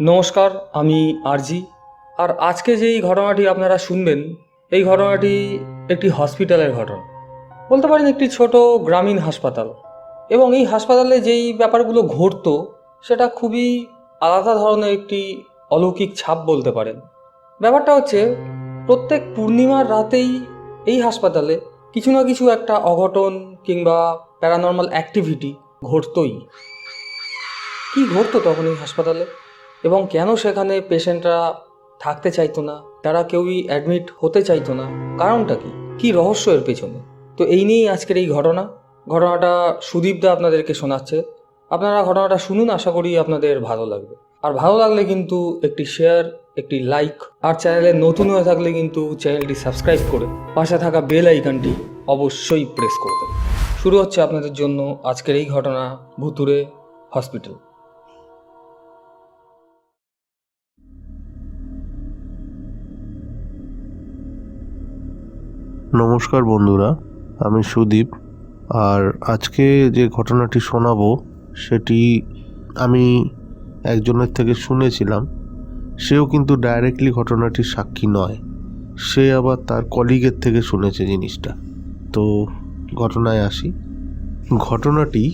নমস্কার, আমি আরজি। আর আজকে যেই ঘটনাটি আপনারা শুনবেন, এই ঘটনাটি একটি হসপিটালের ঘটনা। বলতে পারেন একটি ছোট গ্রামীণ হাসপাতাল। এবং এই হাসপাতালে যেই ব্যাপারগুলো ঘটতো, সেটা খুবই আলাদা ধরনের একটি অলৌকিক ছাপ বলতে পারেন। ব্যাপারটা হচ্ছে, প্রত্যেক পূর্ণিমার রাতেই এই হাসপাতালে কিছু না কিছু একটা অঘটন কিংবা প্যারানর্মাল অ্যাক্টিভিটি ঘটতই। কি ঘটতো তখন এই হাসপাতালে? এবং কেন সেখানে পেশেন্টরা থাকতে চাইতো না? তারা কেউই অ্যাডমিট হতে চাইতো না? কারণটা কি? কি রহস্য এর পেছনে? তো এই নিয়েই আজকের এই ঘটনা। ঘটনাটা সুদীপদা আপনাদেরকে শোনাচ্ছে। আপনারা ঘটনাটা শুনুন, আশা করি আপনাদের ভালো লাগবে। আর ভালো লাগলে কিন্তু একটি শেয়ার একটি লাইক আর চ্যানেলে নতুন হয়ে থাকলে কিন্তু চ্যানেলটি সাবস্ক্রাইব করে পাশে থাকা বেল আইকনটি অবশ্যই প্রেস করে দেবেন। শুরু হচ্ছে আপনাদের জন্য আজকের এই ঘটনা ভুতুরে হসপিটাল। নমস্কার বন্ধুরা, আমি সুদীপ। আর আজকে যে ঘটনাটি শোনাবো, সেটি আমি একজনের থেকে শুনেছিলাম। সেও কিন্তু ডাইরেক্টলি ঘটনাটির সাক্ষী নয়। সে আবার তার কলিগের থেকে শুনেছে জিনিসটা। তো ঘটনায় আসি। ঘটনাটি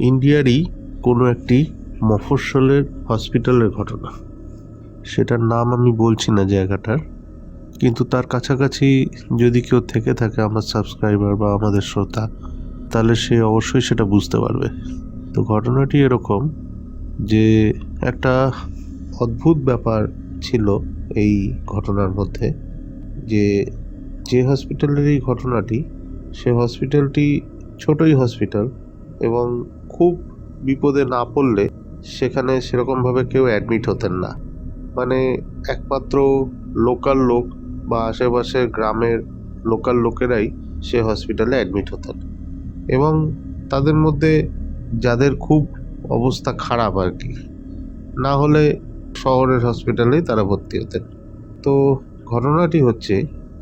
ইন্ডিয়ারই কোনো একটি মফস্বলের হসপিটালের ঘটনা। সেটার নাম আমি বলছি না জায়গাটার, কিন্তু তার কাছাকাছি যদি কেউ থেকে থাকে আমার সাবস্ক্রাইবার বা আমাদের শ্রোতা, তাহলে সে অবশ্যই সেটা বুঝতে পারবে। তো ঘটনাটি এরকম যে একটা অদ্ভুত ব্যাপার ছিল এই ঘটনার মধ্যে, যে যে হসপিটালের এই ঘটনাটি সে হসপিটালটি ছোটই হসপিটাল এবং খুব বিপদে না পড়লে সেখানে সেরকমভাবে কেউ অ্যাডমিট হতেন না। মানে একমাত্র লোকাল লোক বা আশেপাশের গ্রামের লোকাল লোকেরাই সে হসপিটালে অ্যাডমিট হতেন এবং তাদের মধ্যে যাদের খুব অবস্থা খারাপ আর কি, না হলে শহরের হসপিটালেই তারা ভর্তি হতেন। তো ঘটনাটি হচ্ছে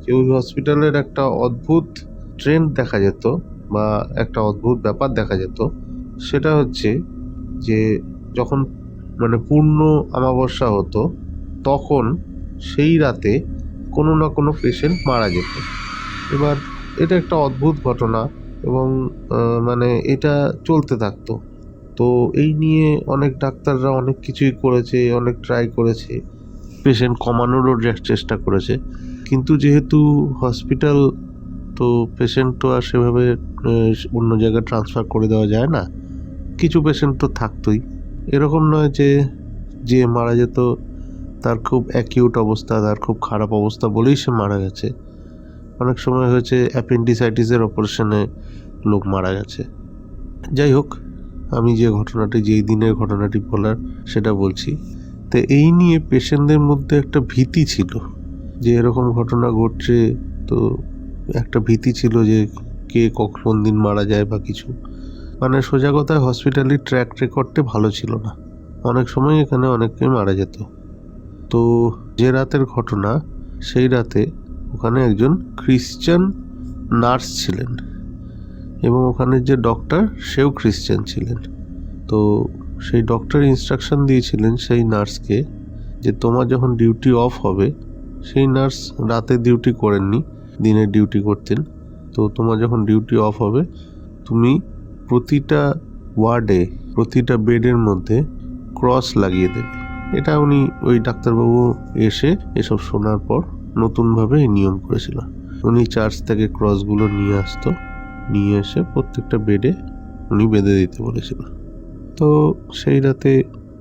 যে ওই হসপিটালের একটা অদ্ভুত ট্রেন্ড দেখা যেত বা একটা অদ্ভুত ব্যাপার দেখা যেত, সেটা হচ্ছে যে যখন মানে পূর্ণ অমাবস্যা হতো, তখন সেই রাতে কোনো না কোনো পেশেন্ট মারা যেত। এবার এটা একটা অদ্ভুত ঘটনা এবং মানে এটা চলতে থাকতো। তো এই নিয়ে অনেক ডাক্তাররা অনেক কিছুই করেছে, অনেক ট্রাই করেছে পেশেন্ট কমানোরও চেষ্টা করেছে। কিন্তু যেহেতু হসপিটাল তো পেশেন্ট তো আর সেভাবে অন্য জায়গায় ট্রান্সফার করে দেওয়া যায় না। কিছু পেশেন্ট তো থাকতোই। এরকম নয় যে যে মারা যেত, তার খুব অ্যাকিউট অবস্থা, তার খুব খারাপ অবস্থা বলেই সে মারা গেছে। অনেক সময় হয়েছে অ্যাপেন্ডিসাইটিসের অপারেশনে লোক মারা গেছে। যাই হোক, আমি যে ঘটনাটি, যেই দিনের ঘটনাটি বলার সেটা বলছি। তো এই নিয়ে পেশেন্টদের মধ্যে একটা ভীতি ছিল যে এরকম ঘটনা ঘটছে, তো একটা ভীতি ছিল যে কে কখন দিন মারা যায় বা কিছু। মানে সোজা কথায় হসপিটালের ট্র্যাক রেকর্ডটা ভালো ছিল না। অনেক সময় এখানে অনেকে মারা যেত। তো যে রাতের ঘটনা, সেই রাতে ওখানে একজন খ্রিশ্চান নার্স ছিলেন এবং ওখানের যে ডক্টর সেও খ্রিশ্চান ছিলেন। তো সেই ডক্টর ইনস্ট্রাকশন দিয়েছিলেন সেই নার্সকে যে তোমার যখন ডিউটি অফ হবে, সেই নার্স রাতে ডিউটি করেননি। দিনের ডিউটি করতেন। তো তোমার যখন ডিউটি অফ হবে, তুমি প্রতিটা ওয়ার্ডে প্রতিটা বেডের মধ্যে ক্রস লাগিয়ে দেবে। এটা উনি ওই ডাক্তারবাবু এসে এসব শোনার পর নতুনভাবে এই নিয়ম করেছিল। উনি চার্চ থেকে ক্রসগুলো নিয়ে আসতো, নিয়ে এসে প্রত্যেকটা বেডে উনি বেঁধে দিতে বলেছিল। তো সেই রাতে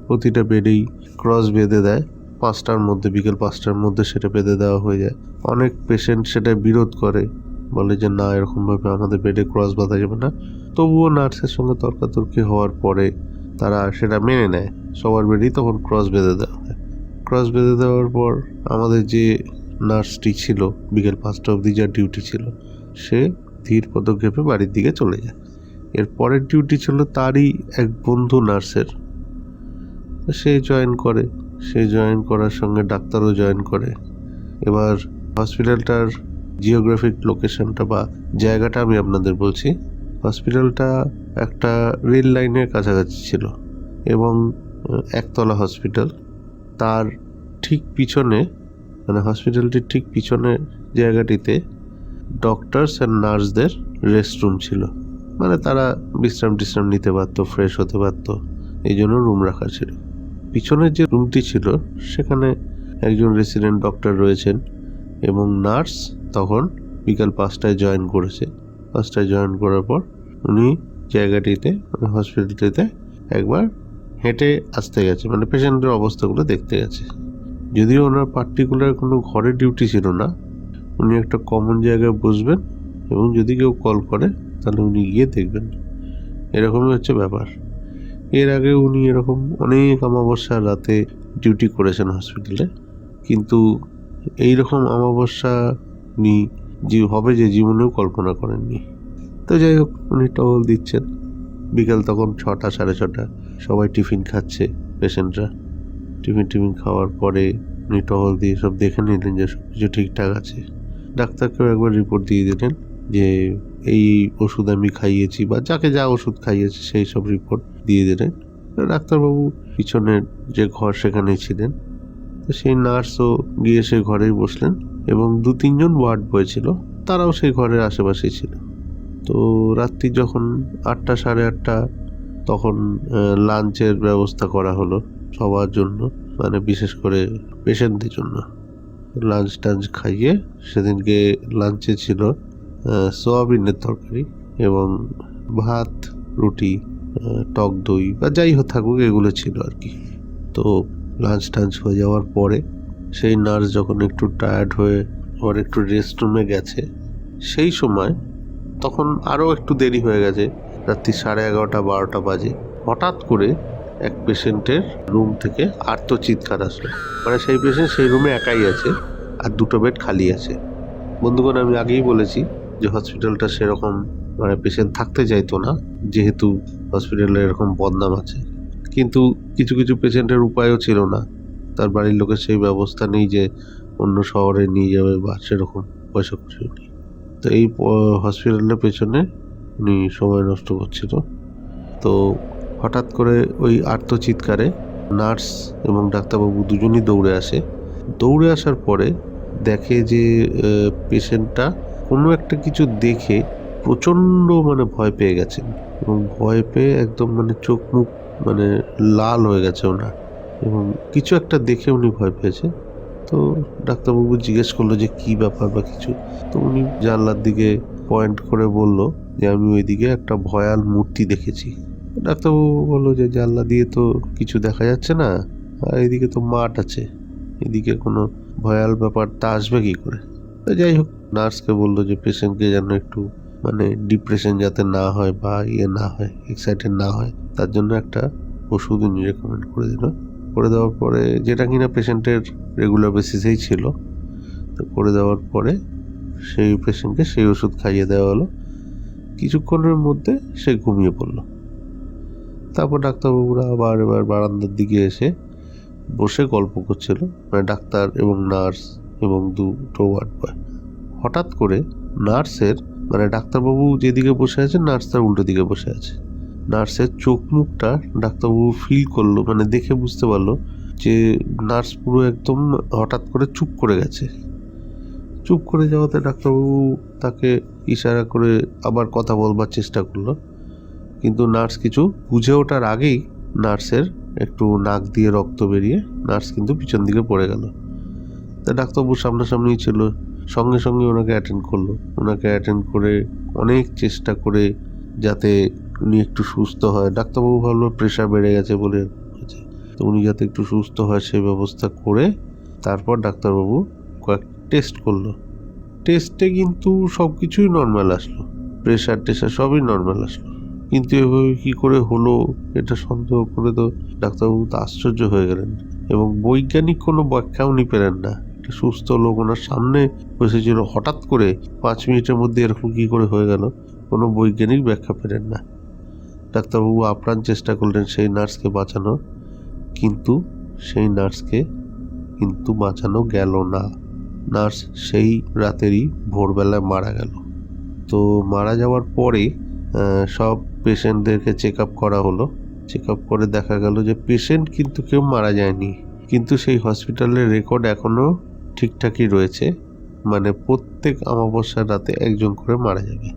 প্রতিটা বেডেই ক্রস বেঁধে দেয়। পাঁচটার মধ্যে, বিকেল পাঁচটার মধ্যে সেটা বেঁধে দেওয়া হয়ে যায়। অনেক পেশেন্ট সেটা বিরোধ করে। বলে যে, না, এরকমভাবে আমাদের বেডে ক্রস বাঁধা যাবে না। তবুও নার্সের সঙ্গে তর্কাতর্কি হওয়ার পরে তারা সেটা মেনে নেয়। সবার বেডেই তখন ক্রস বেঁধে দেওয়া হয়। ক্রস বেঁধে দেওয়ার পর আমাদের যে নার্সটি ছিল, বিকেল পাঁচটা অবধি যার ডিউটি ছিল, সে ধীর পদক্ষেপে বাড়ির দিকে চলে যায়। এর পরের ডিউটি ছিল তারই এক বন্ধু নার্সের। সে জয়েন করে। সে জয়েন করার সঙ্গে ডাক্তারও জয়েন করে। এবার হসপিটালটার জিওগ্রাফিক লোকেশনটা বা জায়গাটা আমি আপনাদের বলছি। হসপিটালটা একটা রেল লাইনের কাছাকাছি ছিল এবং একতলা হসপিটাল। তার ঠিক পিছনে মানে হসপিটালটির ঠিক পিছনে জায়গাটিতে ডক্টরস অ্যান্ড নার্সদের রেস্টরুম ছিল। মানে তারা বিশ্রাম টিশ্রাম নিতে পারতো, ফ্রেশ হতে পারতো। এই জন্য রুম রাখা ছিল। পিছনের যে রুমটি ছিল, সেখানে একজন রেসিডেন্ট ডক্টর রয়েছেন এবং নার্স তখন বিকাল পাঁচটায় জয়েন করেছে। পাঁচটায় জয়েন করার পর উনি জায়গাটিতে হসপিটালটিতে একবার হেঁটে আসতে গেছে মানে পেশেন্টের অবস্থাগুলো দেখতে গেছে। যদিও ওনার পার্টিকুলার কোনো ঘরে ডিউটি ছিল না, উনি একটা কমন জায়গায় বসবেন এবং যদি কেউ কল করে, তাহলে উনি গিয়ে দেখবেন। এরকমই হচ্ছে ব্যাপার। এর আগে উনি এরকম অনেক অমাবস্যার রাতে ডিউটি করেছেন হসপিটালে কিন্তু এই রকম অমাবস্যা উনি যে হবে যে জীবনেও কল্পনা করেননি। তো যাই হোক, উনি টহল দিচ্ছেন। বিকাল তখন ছটা, সাড়ে ছটা। সবাই টিফিন খাচ্ছে পেশেন্টরা টিফিন টিফিন খাওয়ার পরে উনি টহল দিয়ে সব দেখে নিলেন যে সব কিছু ঠিকঠাক আছে। ডাক্তারকেও একবার রিপোর্ট দিয়ে দিলেন যে এই ওষুধ আমি খাইয়েছি বা যাকে যা ওষুধ খাইয়েছি সেই সব রিপোর্ট দিয়ে দিলেন। ডাক্তারবাবু পিছনের যে ঘর সেখানেই ছিলেন। তো সেই নার্সও গিয়ে সে ঘরেই বসলেন এবং দু তিনজন ওয়ার্ড বয় ছিল, তারাও সেই ঘরের আশেপাশেই ছিল। তো রাত্রি যখন আটটা সাড়ে আটটা, তখন লাঞ্চের ব্যবস্থা করা হলো সবার জন্য মানে বিশেষ করে পেশেন্টদের জন্য। লাঞ্চ টাঞ্চ খাইয়ে সেদিনকে লাঞ্চে ছিল সোয়াবিনের তরকারি এবং ভাত, রুটি টক দই বা যাই হোক থাকুক, এগুলো ছিল আর কি। তো লাঞ্চ টাঞ্চ হয়ে যাওয়ার পরে সেই নার্স যখন একটু টায়ার্ড হয়ে আবার একটু রেস্ট রুমে গেছে, সেই সময় তখন আরও একটু দেরি হয়ে গেছে, রাত্রি সাড়ে এগারোটা, বারোটা বাজে। হঠাৎ করে এক পেশেন্টের রুম থেকে আর্তচিৎকার আসলো। মানে সেই পেশেন্ট সেই রুমে একাই আছে আর দুটো বেড খালি আছে। বন্ধুগণ, আমি আগেই বলেছি যে হসপিটালটা সেরকম মানে পেশেন্ট থাকতে চাইতো না, যেহেতু হসপিটালে এরকম বদনাম আছে। কিন্তু কিছু কিছু পেশেন্টের উপায়ও ছিল না। তার বাড়ির লোকের সেই ব্যবস্থা নেই যে অন্য শহরে নিয়ে যাবে বা সেরকম পয়সা করি উনি তো এই হসপিটালের পেছনে উনি সময় নষ্ট করছিল। তো হঠাৎ করে ওই আর্ত চিৎকারে নার্স এবং ডাক্তারবাবু দুজনই দৌড়ে আসে। দৌড়ে আসার পরে দেখে যে পেশেন্টটা কোনো একটা কিছু দেখে প্রচণ্ড মানে ভয় পেয়ে গেছেন এবং ভয় পেয়ে একদম মানে চোখ মুখ মানে লাল হয়ে গেছে ওনার। এবং কিছু একটা দেখে উনি ভয় পেয়েছে। তো ডাক্তারবাবু জিজ্ঞেস করল যে কি ব্যাপার বা কিছু। তো উনি জানলার দিকে পয়েন্ট করে বলল যে আমি ওইদিকে একটা ভয়াল মূর্তি দেখেছি। ডাক্তারবাবু বলল যে জানলা দিয়ে তো কিছু দেখা যাচ্ছে না। আর এদিকে তো মাঠ আছে। এদিকে কোনো ভয়াল ব্যাপার তা আসবে কি করে? তো যাই হোক নার্সকে বলল যে পেশেন্টকে যেন একটু মানে ডিপ্রেশন যাতে না হয় বা ইয়ে না হয়, এক্সাইটেড না হয়, তার জন্য একটা ওষুধ উনি রেকমেন্ড করে দিল। করে দেওয়ার পরে যেটা কিনা পেশেন্টের রেগুলার বেসিসেই ছিল, তো করে দেওয়ার পরে সেই পেশেন্টকে সেই ওষুধ খাইয়ে দেওয়া হলো। কিছুক্ষণের মধ্যে সে ঘুমিয়ে পড়ল। তারপর ডাক্তারবাবুরা আবার এবার বারান্দার দিকে এসে বসে গল্প করছিল মানে ডাক্তার এবং নার্স এবং দুটো ওয়ার্ড বয়। হঠাৎ করে নার্সের মানে ডাক্তারবাবু যেদিকে বসে আছে নার্স তার উল্টো দিকে বসে আছে। নার্সের চোখ মুখটা ডাক্তারবাবু ফিল করল মানে দেখে বুঝতে পারল যে নার্স পুরো একদম হঠাৎ করে চুপ করে গেছে। চুপ করে যাওয়াতে ডাক্তারবাবু তাকে ইশারা করে আবার কথা বলবার চেষ্টা করল। কিন্তু নার্স কিছু বুঝে ওঠার আগেই নার্সের একটু নাক দিয়ে রক্ত বেরিয়ে নার্স কিন্তু পিছন দিকে পড়ে গেল। তা ডাক্তারবাবু সামনাসামনি ছিল সঙ্গে সঙ্গে ওনাকে অ্যাটেন্ড করল। ওনাকে অ্যাটেন্ড করে অনেক চেষ্টা করে যাতে উনি একটু সুস্থ হয়। ডাক্তারবাবু ভাবলো প্রেশার বেড়ে গেছে বলে তো উনি যাতে একটু সুস্থ হয় সেই ব্যবস্থা করে তারপর ডাক্তারবাবু কয়েক টেস্ট করল। টেস্টে কিন্তু সব কিছুই নর্মাল আসলো। প্রেশার টেশার সবই নর্মাল আসলো। কিন্তু এভাবে কী করে হলো এটা সন্দেহ করে তো ডাক্তারবাবু তো আশ্চর্য হয়ে গেলেন। এবং বৈজ্ঞানিক কোনো ব্যাখ্যা উনি পেলেন না। একটা সুস্থ লোক ওনার সামনে বসেছিল হঠাৎ করে পাঁচ মিনিটের মধ্যে এরকম কী করে হয়ে গেল? কোনো বৈজ্ঞানিক ব্যাখ্যা পেলেন না। ডাক্তারবাবু, আপ্রাণ চেষ্টা করলেন সেই নার্সকে বাঁচানোর। কিন্তু সেই নার্সকে কিন্তু বাঁচানো গেল না। নার্স সেই রাতেরই ভোরবেলায় মারা গেল। তো মারা যাওয়ার পরে সব পেশেন্টদেরকে চেক আপ করা হলো। চেক আপ করে দেখা গেল যে পেশেন্ট কিন্তু কেউ মারা যায়নি। কিন্তু সেই হসপিটালের রেকর্ড এখনও ঠিকঠাকই রয়েছে মানে প্রত্যেক অমাবস্যার রাতে একজন করে মারা যাবে।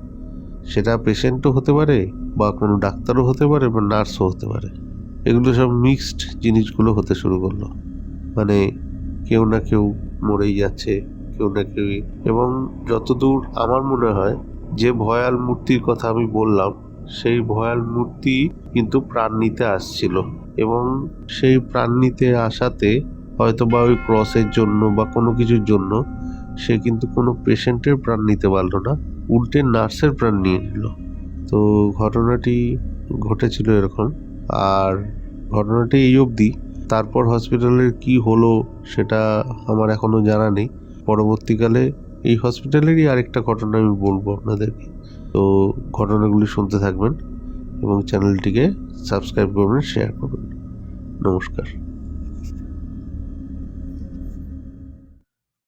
সেটা পেশেন্টও হতে পারে বা কোনো ডাক্তারও হতে পারে বা নার্সও হতে পারে। এগুলো সব মিক্সড জিনিসগুলো হতে শুরু করল। মানে কেউ না কেউ মরেই যাচ্ছে, কেউ না কেউ এবং যতদূর আমার মনে হয়, যে ভয়াল মূর্তির কথা আমি বললাম, সেই ভয়াল মূর্তি কিন্তু প্রাণ নিতে আসছিল। এবং সেই প্রাণ নিতে আসাতে হয়তো বা ওই ক্রসের জন্য বা কোনো কিছুর জন্য সে কিন্তু কোনো পেশেন্টের প্রাণ নিতে পারল না, উল্টে নার্সের প্রাণ নিয়ে নিল। তো ঘটনাটি ঘটেছিল এরকম। আর ঘটনাটি এই অবধি। তারপর হসপিটালের কি হলো সেটা আমার এখনও জানা নেই। পরবর্তীকালে এই হসপিটালেরই আরেকটা ঘটনা আমি বলব আপনাদেরকে। তো ঘটনাগুলি শুনতে থাকবেন এবং চ্যানেলটিকে সাবস্ক্রাইব করবেন শেয়ার করবেন। নমস্কার।